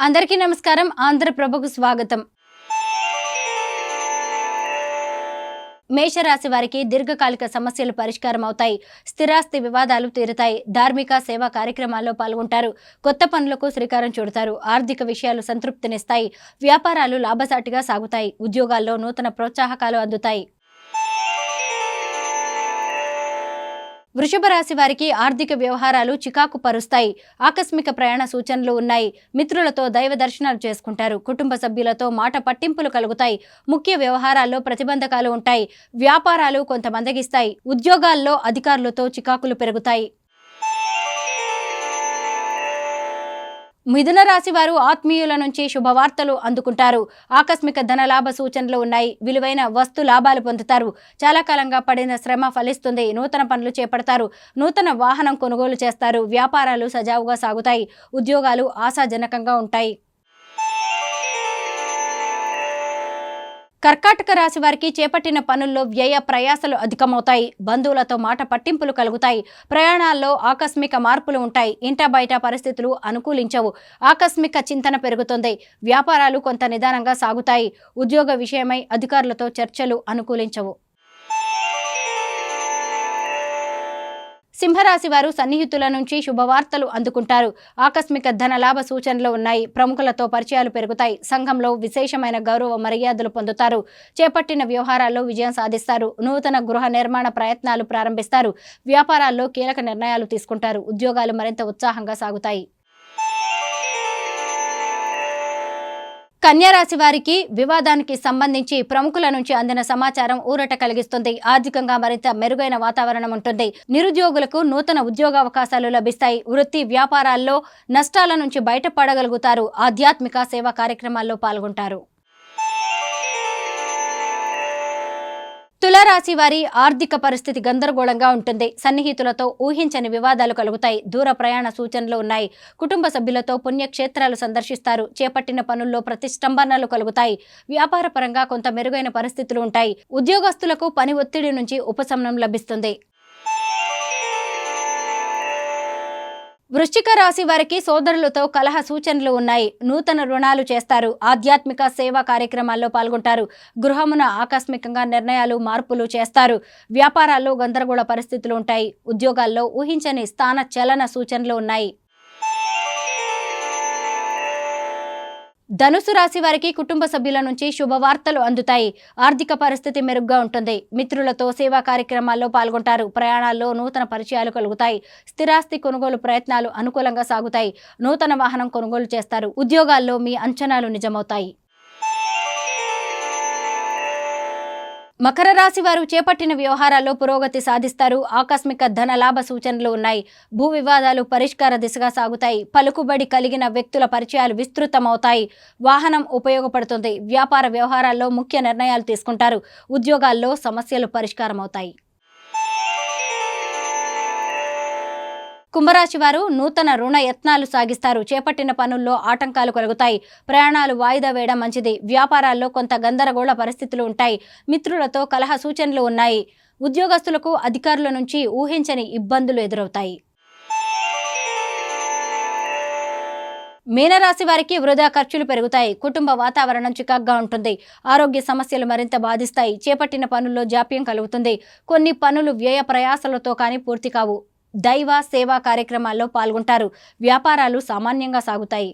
అందరికీ నమస్కారం. ఆంధ్రప్రభకు స్వాగతం. మేషరాశి వారికి దీర్ఘకాలిక సమస్యలు పరిష్కారం అవుతాయి. స్థిరాస్తి వివాదాలు తీరుతాయి. ధార్మిక సేవా కార్యక్రమాల్లో పాల్గొంటారు. కొత్త పనులకు శ్రీకారం చుడతారు. ఆర్థిక విషయాలు సంతృప్తినిస్తాయి. వ్యాపారాలు లాభసాటిగా సాగుతాయి. ఉద్యోగాల్లో నూతన ప్రోత్సాహకాలు అందుతాయి. వృషభ రాశి వారికి ఆర్థిక వ్యవహారాలు చికాకు పరుస్తాయి. ఆకస్మిక ప్రయాణ సూచనలు ఉన్నాయి. మిత్రులతో దైవ దర్శనాలు చేసుకుంటారు. కుటుంబ సభ్యులతో మాట పట్టింపులు కలుగుతాయి. ముఖ్య వ్యవహారాల్లో ప్రతిబంధకాలు ఉంటాయి. వ్యాపారాలు కొంత మందగిస్తాయి ఉద్యోగాల్లో అధికారులతో చికాకులు పెరుగుతాయి. మిథున రాశి వారు ఆత్మీయుల నుంచి శుభవార్తలు అందుకుంటారు. ఆకస్మిక ధనలాభ సూచనలు ఉన్నాయి. విలువైన వస్తు లాభాలు పొందుతారు. చాలా కాలంగా పడిన శ్రమ ఫలిస్తుంది. నూతన పనులు చేపడతారు. నూతన వాహనం కొనుగోలు చేస్తారు. వ్యాపారాలు సజావుగా సాగుతాయి. ఉద్యోగాలు ఆశాజనకంగా ఉంటాయి. కర్కాటక రాశి వారికి చేపట్టిన పనుల్లో వ్యయ ప్రయాసలు అధికమవుతాయి. బంధువులతో మాట పట్టింపులు కలుగుతాయి. ప్రయాణాల్లో ఆకస్మిక మార్పులు ఉంటాయి. ఇంట బయట పరిస్థితులు అనుకూలించవు. ఆకస్మిక చింతన పెరుగుతుంది. వ్యాపారాలు కొంత నిదానంగా సాగుతాయి. ఉద్యోగ విషయమై అధికారులతో చర్చలు అనుకూలించవు. సింహరాశి వారు సన్నిహితుల నుంచి శుభవార్తలు అందుకుంటారు. ఆకస్మిక ధన లాభ సూచనలు ఉన్నాయి. ప్రముఖులతో పరిచయాలు పెరుగుతాయి. సంఘంలో విశేషమైన గౌరవ మర్యాదలు పొందుతారు. చేపట్టిన వ్యవహారాల్లో విజయం సాధిస్తారు. నూతన గృహ నిర్మాణ ప్రయత్నాలు ప్రారంభిస్తారు. వ్యాపారాల్లో కీలక నిర్ణయాలు తీసుకుంటారు. ఉద్యోగాలు మరింత ఉత్సాహంగా సాగుతాయి. కన్యారాశి వారికి వివాదానికి సంబంధించి ప్రముఖుల నుంచి అందిన సమాచారం ఊరట కలిగిస్తుంది. ఆర్థికంగా మరింత మెరుగైన వాతావరణం ఉంటుంది. నిరుద్యోగులకు నూతన ఉద్యోగావకాశాలు లభిస్తాయి. వృత్తి వ్యాపారాల్లో నష్టాల నుంచి బయటపడగలుగుతారు. ఆధ్యాత్మిక సేవా కార్యక్రమాల్లో పాల్గొంటారు. తులారాశి వారి ఆర్థిక పరిస్థితి గందరగోళంగా ఉంటుంది. సన్నిహితులతో ఊహించని వివాదాలు కలుగుతాయి. దూర ప్రయాణ సూచనలు ఉన్నాయి. కుటుంబ సభ్యులతో పుణ్యక్షేత్రాలు సందర్శిస్తారు. చేపట్టిన పనుల్లో ప్రతిష్టంభనలు కలుగుతాయి. వ్యాపార పరంగా కొంత మెరుగైన పరిస్థితులు ఉంటాయి. ఉద్యోగస్తులకు పని ఒత్తిడి నుంచి ఉపశమనం లభిస్తుంది. వృశ్చిక రాశి వారికి సోదరులతో కలహ సూచనలు ఉన్నాయి. నూతన రుణాలు చేస్తారు. ఆధ్యాత్మిక సేవా కార్యక్రమాల్లో పాల్గొంటారు. గృహమున ఆకస్మికంగా నిర్ణయాలు మార్పులు చేస్తారు. వ్యాపారాల్లో గందరగోళ పరిస్థితులు ఉంటాయి. ఉద్యోగాల్లో ఊహించని స్థాన చలన సూచనలు ఉన్నాయి. ధనుసు రాశి వారికి కుటుంబ సభ్యుల నుంచి శుభవార్తలు అందుతాయి. ఆర్థిక పరిస్థితి మెరుగ్గా ఉంటుంది. మిత్రులతో సేవా కార్యక్రమాల్లో పాల్గొంటారు. ప్రయాణాల్లో నూతన పరిచయాలు కలుగుతాయి. స్థిరాస్తి కొనుగోలు ప్రయత్నాలు అనుకూలంగా సాగుతాయి. నూతన వాహనం కొనుగోలు చేస్తారు. ఉద్యోగాల్లో మీ అంచనాలు నిజమవుతాయి. మకర రాశి వారు చేపట్టిన వ్యవహారాల్లో పురోగతి సాధిస్తారు. ఆకస్మిక ధన లాభ సూచనలు ఉన్నాయి. భూ వివాదాలు పరిష్కార దిశగా సాగుతాయి. పలుకుబడి కలిగిన వ్యక్తుల పరిచయాలు విస్తృతమవుతాయి. వాహనం ఉపయోగపడుతుంది. వ్యాపార వ్యవహారాల్లో ముఖ్య నిర్ణయాలు తీసుకుంటారు. ఉద్యోగాల్లో సమస్యలు పరిష్కారమవుతాయి. కుంభరాశి వారు నూతన రుణ యత్నాలు సాగిస్తారు. చేపట్టిన పనుల్లో ఆటంకాలు కలుగుతాయి. ప్రయాణాలు వాయిదా వేయడం మంచిది. వ్యాపారాల్లో కొంత గందరగోళ పరిస్థితులు ఉంటాయి. మిత్రులతో కలహ సూచనలు ఉన్నాయి. ఉద్యోగస్తులకు అధికారుల నుంచి ఊహించని ఇబ్బందులు ఎదురవుతాయి. మీనరాశి వారికి వృధా ఖర్చులు పెరుగుతాయి. కుటుంబ వాతావరణం చికాగ్గా ఉంటుంది. ఆరోగ్య సమస్యలు మరింత బాధిస్తాయి. చేపట్టిన పనుల్లో జాప్యం కలుగుతుంది. కొన్ని పనులు వ్యయ ప్రయాసలతో కానీ పూర్తి కావు. దైవ సేవా కార్యక్రమాల్లో పాల్గొంటారు. వ్యాపారాలు సామాన్యంగా సాగుతాయి.